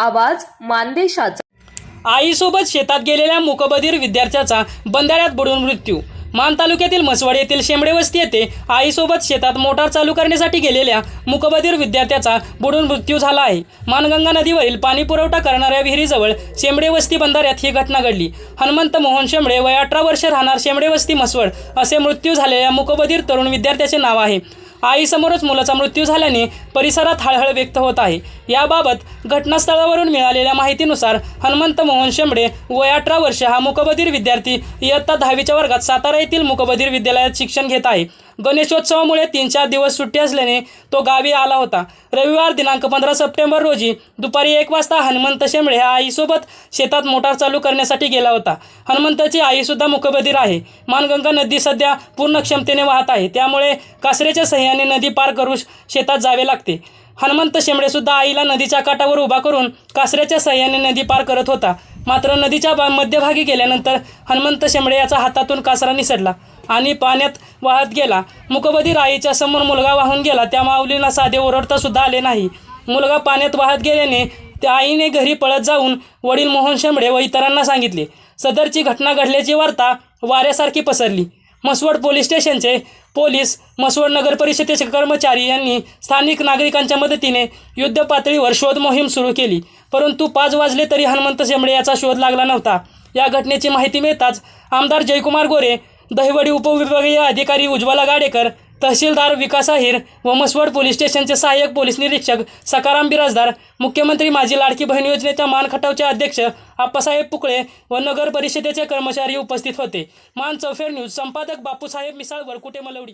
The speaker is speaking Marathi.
आवाज मानदेशाचा. आईसोबत शेतात गेलेल्या मुकबधीर विद्यार्थ्याचा बंधाऱ्यात बुडून मृत्यू. मान तालुक्यातील म्हसवड येथील शेंबडे वस्ती येथे आईसोबत शेतात मोटार चालू करण्यासाठी गेलेल्या मुकबधीर विद्यार्थ्याचा बुडून मृत्यू झाला आहे. मानगंगा नदीवरील पाणी पुरवठा करणाऱ्या विहिरीजवळ शेंबडे वस्ती बंधाऱ्यात ही घटना घडली. हनुमंत मोहन शेंबडे वय अठरा वर्ष राहणार शेंबडे वस्ती म्हसवड असे मृत्यू झालेल्या मुकबधीर तरुण विद्यार्थ्याचे नाव आहे. आईसमोरच मुलाचा मृत्यू झाल्याने परिसरात हळहळ व्यक्त होत आहे. याबाबत घटनास्थळावरून मिळालेल्या माहितीनुसार हनुमंत मोहन शेंबडे वय अठरा वर्ष हा मुकबधीर विद्यार्थी इयत्ता दहावीच्या वर्गात सातारा येथील मुकबधीर विद्यालयात शिक्षण घेत आहे. गणेशोत्सवामुळे तीन चार दिवस सुट्टी असल्याने तो गावी आला होता. रविवार दिनांक पंधरा सप्टेंबर रोजी दुपारी एक वाजता हनुमंत शेंबळे हा आईसोबत शेतात मोटार चालू करण्यासाठी गेला होता. हनुमंताची आईसुद्धा मुखबधीर आहे. मानगंगा नदी सध्या पूर्ण क्षमतेने वाहत आहे. त्यामुळे कासऱ्याच्या सह्याने नदी पार करू शेतात जावे लागते. हनुमंत शेंबळेसुद्धा आईला नदीच्या काठावर उभा करून कासऱ्याच्या सह्याने नदी पार करत होता. मात्र नदीच्या बा- मध्यभागी गेल्यानंतर हनुमंत शेंबडे याचा हातातून कासरा निसडला आणि पाण्यात वाहत गेला. मुकबधीर आईच्या समोर मुलगा वाहून गेला. त्या माऊलीला साधे ओरडता सुद्धा आले नाही. मुलगा पाण्यात वाहत गेल्याने त्या आईने घरी पळत जाऊन वडील मोहन शेंबडे व इतरांना सांगितले सदरची घटना घडल्याची वार्ता वाऱ्यासारखी पसरली. म्हसवड पोलीस स्टेशनचे पोलीस म्हसवड नगर परिषदेचे कर्मचारी यांनी स्थानिक नागरिकांच्या मदतीने युद्ध पातळीवर शोध मोहीम सुरू केली. परंतु पाच वाजले तरी हनुमंत शेंबडे याचा शोध लागला नव्हता. या घटनेची माहिती मिळताच आमदार जयकुमार गोरे दहिवडी उपविभागीय अधिकारी उज्ज्वला गाडेकर तहसीलदार विकास अहिर व मसवड पोलीस स्टेशनचे सहाय्यक पोलीस निरीक्षक सकाराम बिराजदार मुख्यमंत्री माझी लाडकी बहीण योजनेच्या मानखटावचे अध्यक्ष आप्पासाहेब पुकळे व नगर परिषदेचे कर्मचारी उपस्थित होते. मान चौफेर न्यूज संपादक बापूसाहेब मिसाळ वरकुटे मलवडी